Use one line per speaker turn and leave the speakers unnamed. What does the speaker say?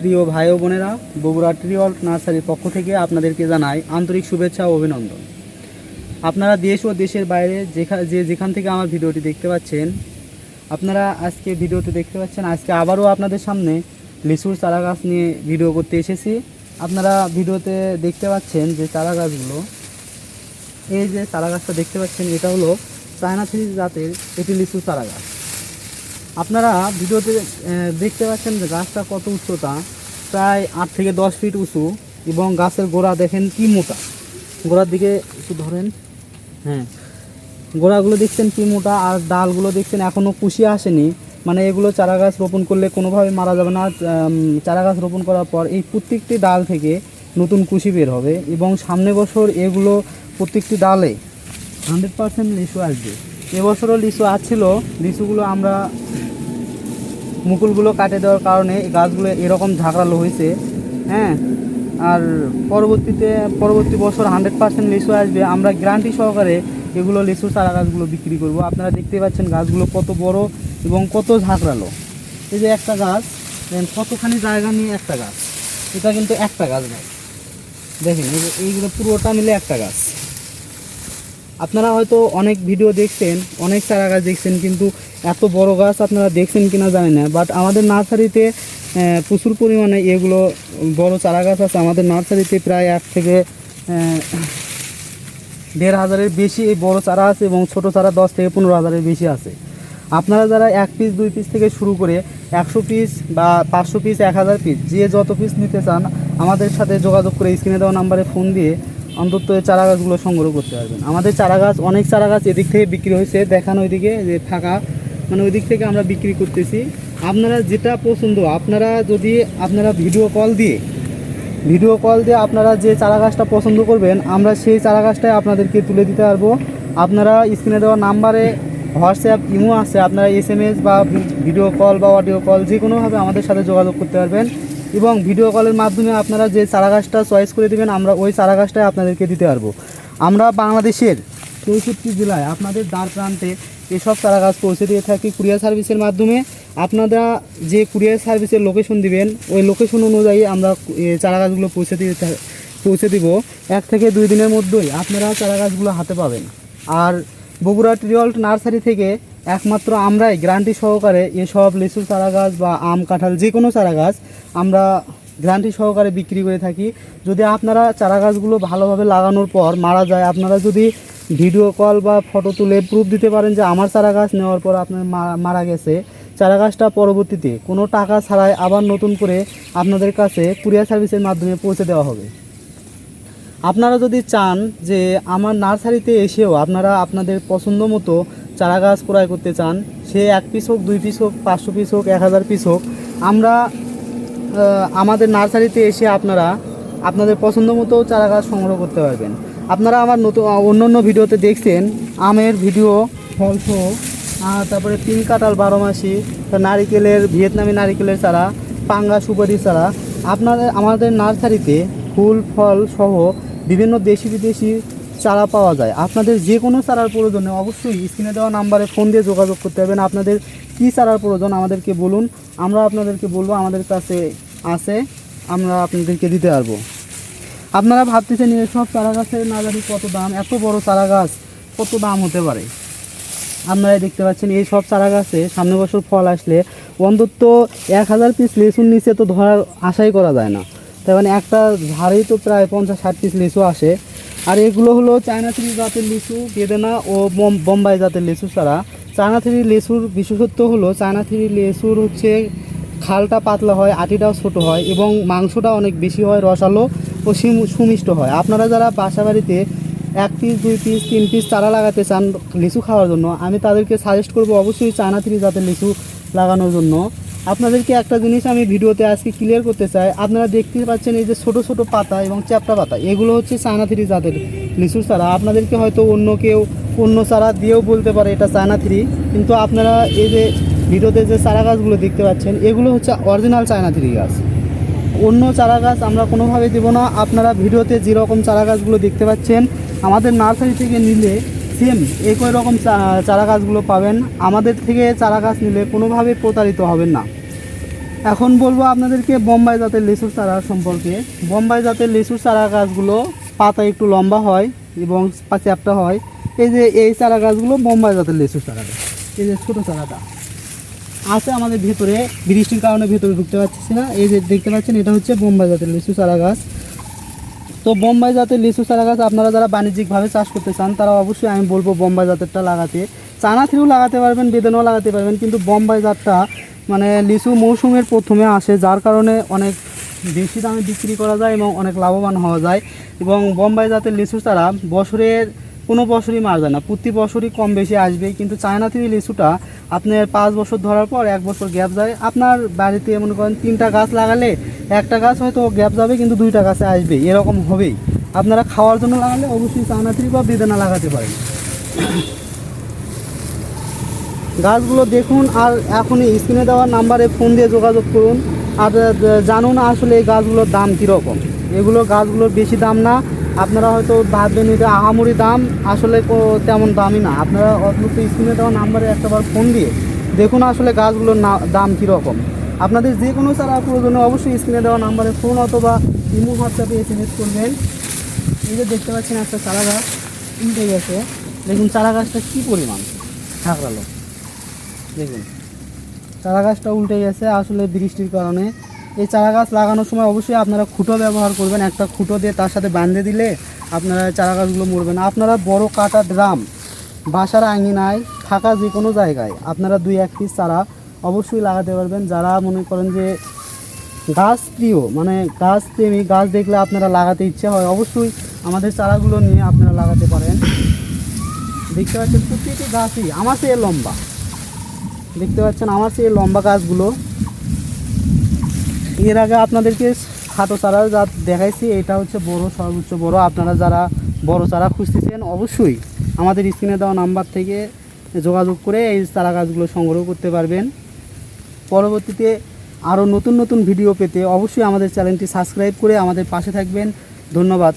প্রিয় ভাই ও বোনেরা, বগুড়া ট্রিওল নার্সারির পক্ষ থেকে আপনাদেরকে জানাই আন্তরিক শুভেচ্ছা ও অভিনন্দন। আপনারা দেশ ও দেশের বাইরে যেখা, যে যেখান থেকে আমার ভিডিওটি দেখতে পাচ্ছেন, আপনারা আজকে ভিডিওতে দেখতে পাচ্ছেন, আজকে আবারও আপনাদের সামনে লিচুর চারা গাছ নিয়ে ভিডিও করতে এসেছি। আপনারা ভিডিওতে দেখতে পাচ্ছেন যে চারা গাছগুলো এই যে চারা গাছটা দেখতে পাচ্ছেন, এটা হলো চায়না থ্রি জাতের এটি লিচুর চারা গাছ আপনারা ভিডিওতে দেখতে পাচ্ছেন যে গাছটা কত উচ্চতা? প্রায় আট থেকে দশ ফিট উঁচু এবং গাছের গোড়া দেখেন কি মোটা। গোড়ার দিকে একটু ধরেন। হ্যাঁ। গোড়াগুলো দেখছেন কি মোটা আর ডালগুলো দেখছেন এখনও কুশি আসেনি। মানে এগুলো চারা গাছ রোপণ করলে কোনোভাবে মারা যাবে না। চারা গাছ রোপণ করার পর এই প্রত্যেকটি ডাল থেকে নতুন কুশি বের হবে এবং সামনে বছর এগুলো প্রত্যেকটি ডালে হান্ড্রেড পার্সেন্ট লিচু আসবে। এবছরও লিচু আসছিল। লিচুগুলো আমরা মুকুলগুলো কাটে দেওয়ার কারণে গাছগুলো এরকম ঝাঁকড়ালো হয়েছে হ্যাঁ? আর পরবর্তীতে, পরবর্তী বছর হান্ড্রেড পার্সেন্ট লিচু আসবে, আমরা গ্যারান্টি সহকারে এগুলো লিচু চারা গাছগুলো বিক্রি করব। আপনারা দেখতে পাচ্ছেন গাছগুলো কত বড় এবং কত ঝাঁকড়ালো। এই যে একটা গাছ দেখেন কতখানি জায়গা নিয়ে একটা গাছ? এটা কিন্তু একটা গাছ ভাই। দেখেন এইগুলো পুরোটা মিলে একটা গাছ। আপনারা হয়তো অনেক ভিডিও দেখছেন, অনেক চারা গাছ দেখছেন, কিন্তু এত বড় গাছ আপনারা দেখছেন কিনা জানি না। বাট আমাদের নার্সারিতে প্রচুর পরিমাণে এগুলো বড় চারা গাছ আছে। আমাদের নার্সারিতে প্রায় এক থেকে দেড় হাজারের বেশি এই বড় চারা আছে এবং ছোট চারা দশ থেকে পনেরো হাজারের বেশি আছে। আপনারা যারা এক পিস দুই পিস থেকে শুরু করে একশো পিস বা পাঁচশো পিস এক হাজার পিস যে যত পিস নিতে চান, আমাদের সাথে যোগাযোগ করে স্ক্রিনে দেওয়া নাম্বারে ফোন দিয়ে অন্তত এই চারা গাছগুলো সংগ্রহ করতে পারবেন। আমাদের চারা গাছ অনেক চারা গাছ এদিক থেকে বিক্রি হয়েছে, দেখান ওইদিকে যে ফাঁকা। মানে ওই দিক থেকে আমরা বিক্রি করতেছি। আপনারা যেটা পছন্দ, আপনারা যদি আপনারা ভিডিও কল দিয়ে ভিডিও কল দিয়ে আপনারা যে চারা গাছটা পছন্দ করবেন, আমরা সেই চারা গাছটাই আপনাদেরকে তুলে দিতে পারব। আপনারা স্ক্রিনে দেওয়া নাম্বারে হোয়াটসঅ্যাপ, ইমো আছে, আপনারা এস এম এস বা ভিডিও কল বা অডিও কল যে কোনোভাবে আমাদের সাথে যোগাযোগ করতে পারবেন। এবং ভিডিও কলের মাধ্যমে আপনারা যে চারা গাছটা চয়েস করে দেবেন, আমরা ওই চারা গাছটাই আপনাদেরকে দিতে পারব। আমরা বাংলাদেশের চৌষট্টি জেলায় আপনাদের দ্বার প্রান্তে এসব চারা গাছ পৌঁছে দিয়ে থাকি। কুরিয়ার সার্ভিসের মাধ্যমে আপনারা যে কুরিয়ার সার্ভিসের লোকেশন দিবেন, ওই লোকেশন অনুযায়ী আমরা চারা গাছগুলো পৌঁছে দিয়ে পৌঁছে দিব। এক থেকে দুই দিনের মধ্যেই আপনারা চারা গাছগুলো হাতে পাবেন। আর বগুড়া ট্রিয়ল্ট নার্সারি থেকে একমাত্র আমরাই গ্যারান্টি সহকারে এসব লিচু চারা গাছ বা আম, কাঁঠাল, যে কোনো চারা গাছ আমরা গ্যারান্টি সহকারে বিক্রি করে থাকি। যদি আপনারা চারা গাছগুলো ভালোভাবে লাগানোর পর মারা যায়, আপনারা যদি ভিডিও কল বা ফটো তুলে প্রুফ দিতে পারেন যে আমার চারা গাছ নেওয়ার পর আপনার মারা গেছে। চারা গাছটা পরবর্তীতে কোনো টাকা ছাড়াই আবার নতুন করে আপনাদের কাছে কুরিয়ার সার্ভিসের মাধ্যমে পৌঁছে দেওয়া হবে। আপনারা যদি চান যে আমার নার্সারিতে এসেও আপনারা আপনাদের পছন্দ মতো চারা গাছ ক্রয় করতে চান, সে এক পিস হোক, দুই পিস হোক, পাঁচশো পিস হোক, এক হাজার পিস হোক, আমরা আমাদের নার্সারিতে এসে আপনারা আপনাদের পছন্দ মতো চারা গাছ সংগ্রহ করতে পারবেন। আপনারা আমার নতুন অন্য অন্য ভিডিওতে দেখছেন, আমের ভিডিও ফলসহ তারপরে তিন কাঁঠাল বারো মাসি নারিকেলের, ভিয়েতনামি নারিকেলের চারা পাঙ্গা সুপারি চারা। আপনাদের, আমাদের নার্সারিতে ফুল, ফল সহ বিভিন্ন দেশি বিদেশি চারা পাওয়া যায়। আপনাদের যে কোনো চারার প্রয়োজনে অবশ্যই স্ক্রিনে দেওয়া নাম্বারে ফোন দিয়ে যোগাযোগ করতে পারবেন আপনাদের কী চারার প্রয়োজন আমাদেরকে বলুন। আমরা আপনাদেরকে বলব, আমাদের কাছে আছে, আমরা আপনাদেরকে দিতে পারব। আপনারা ভাবতেছেন এসব চারা গাছের না জানি কত দাম? এত বড় চারা গাছ, কত দাম হতে পারে? আপনারা দেখতে পাচ্ছেন, এই সব চারা গাছে সামনে বছর ফল আসলে অন্তত এক হাজার পিস লেসুন নিচে তো ধরার আশাই করা যায় না। তার মানে একটা ঝাড়েই তো প্রায় পঞ্চাশ ষাট পিস লিচু আসে। আর এগুলো হলো চায়না থ্রি জাতের লিচু বেদেনা ও বম- বোম্বাই জাতের লিচু ছাড়া। চায়না থ্রি লেচুর বিশেষত্ব হলো, চায়না থ্রি লেচুর হচ্ছে খালটা পাতলা হয়, আটিটাও ছোট হয় এবং মাংসটা অনেক বেশি হয়, রসালো ও সিম- সুমিষ্ট হয়। আপনারা যারা বাসা বাড়িতে এক পিস দুই পিস তিন পিস চারা লাগাতে চান লিচু খাওয়ার জন্য, আমি তাদেরকে সাজেস্ট করব অবশ্যই চায়না থ্রি জাতের লিচু লাগানোর জন্য। আপনাদেরকে একটা জিনিস আমি ভিডিওতে আজকে ক্লিয়ার করতে চাই। আপনারা দেখতে পাচ্ছেন এই যে ছোট ছোট পাতা এবং চ্যাপটা পাতা। এগুলো হচ্ছে চায়না থ্রি জাতের লিচুর চারা। আপনাদেরকে হয়তো অন্য কেউ অন্য চারা দিয়েও বলতে পারে এটা চায়না থ্রি কিন্তু আপনারা এই যে ভিডিওতে যে চারা গাছগুলো দেখতে পাচ্ছেন, এগুলো হচ্ছে অরিজিনাল চায়না থ্রি গাছ। অন্য চারা গাছ আমরা কোনোভাবে দেবো না। আপনারা ভিডিওতে যেরকম চারা গাছগুলো দেখতে পাচ্ছেন, আমাদের নার্সারি থেকে নিলে সেম একই রকম চারা গাছগুলো পাবেন। আমাদের থেকে চারা গাছ নিলে কোনোভাবে প্রতারিত হবেন না। এখন বলব আপনাদেরকে, বোম্বাই জাতের লিচুর চারা সম্পর্কে। বোম্বাই জাতের লিচুর চারা গাছগুলো পাতা একটু লম্বা হয় এবং চ্যাপ্টা হয়। এই যে, এই চারা গাছগুলো বোম্বাই জাতের লিচুর চারাটা এই যে, ছোটো চারাটা। আছে আমাদের ভেতরে, বৃষ্টির কারণে ভেতরে ঢুকতে পারছি না। এই যে, দেখতে পাচ্ছেন, এটা হচ্ছে বোম্বাই জাতের লিচু চারা গাছ তো বোম্বাই জাতের লিচু চারা গাছ আপনারা যারা বাণিজ্যিকভাবে চাষ করতে চান, তারা অবশ্যই আমি বলব বোম্বাই জাতেরটা লাগাতে। চানা থ্রিও লাগাতে পারবেন, বেদনাও লাগাতে পারবেন, কিন্তু বোম্বাই জাতটা মানে লিচু মৌসুমের প্রথমে আসে, যার কারণে অনেক বেশি দামে বিক্রি করা যায় এবং অনেক লাভবান হওয়া যায়। এবং বোম্বাই জাতের লিচু চারা বছরের কোনো বছরই মার যায় না। প্রতি বছরই কম বেশি আসবে। কিন্তু চায়না থ্রি লিচুটা আপনার পাঁচ বছর ধরার পর এক বছর গ্যাপ যায়। আপনার বাড়িতে মনে করেন তিনটা গাছ লাগালে একটা গাছ হয়তো গ্যাপ যাবে, কিন্তু দুইটা গাছে আসবে। এরকম হবেই। আপনারা খাওয়ার জন্য লাগালে অবশ্যই চায়না থ্রি বা বেদানা লাগাতে পারেন। গাছগুলো দেখুন, আর এখনই স্ক্রিনে দেওয়া নাম্বারে ফোন দিয়ে যোগাযোগ করুন। আর জানুন আসলে এই গাছগুলোর দাম কীরকম। এগুলো গাছগুলোর বেশি দাম না। আপনারা হয়তো ভাববেন এটা আহামরি দাম, আসলে তেমন দামই না। আপনারা অন্তত স্ক্রিনে দেওয়া নাম্বারে একটাবার ফোন দিয়ে দেখুন আসলে গাছগুলোর না- দাম কীরকম। আপনাদের যে কোনো চারা প্রয়োজনে অবশ্যই স্ক্রিনে দেওয়া নাম্বারে ফোন অথবা ইমো, হোয়াটসঅ্যাপে এস এম এস করবেন। এই যে দেখতে পাচ্ছেন একটা চারা গাছ উল্টে গেছে। দেখুন, চারা গাছটা কী পরিমাণ? ঠাকরালো দেখুন, চারা গাছটা উল্টে গেছে আসলে বৃষ্টির কারণে। এই চারা গাছ লাগানোর সময় অবশ্যই আপনারা খুঁটো ব্যবহার করবেন। একটা খুঁটো দিয়ে তার সাথে বাঁধে দিলে আপনারা চারা গাছগুলো মরবে না। আপনারা বড় কাটা ড্রাম বাসার আঙিনায় থাকা যে কোনো জায়গায় আপনারা দুই, এক পিস চারা অবশ্যই লাগাতে পারবেন। যারা মনে করেন যে গাছ প্রিয় মানে গাছ প্রেমী, গাছ দেখলে আপনারা লাগাতে ইচ্ছে হয়, অবশ্যই আমাদের চারাগুলো নিয়ে আপনারা লাগাতে পারেন। দেখতে পাচ্ছেন প্রতিটি গাছই আমার চেয়ে লম্বা। দেখতে পাচ্ছেন আমার সেই লম্বা গাছগুলো। এর আগে আপনাদেরকে খাটো চারা যা দেখাইছি, এটা হচ্ছে বড়, সর্বোচ্চ বড়। আপনারা যারা বড় চারা খুঁজতেছেন, অবশ্যই আমাদের স্ক্রিনে দেওয়া নাম্বার থেকে যোগাযোগ করে এই চারা গাছগুলো সংগ্রহ করতে পারবেন। পরবর্তীতে আরও নতুন নতুন ভিডিও পেতে অবশ্যই আমাদের চ্যানেলটি সাবস্ক্রাইব করে আমাদের পাশে থাকবেন। ধন্যবাদ।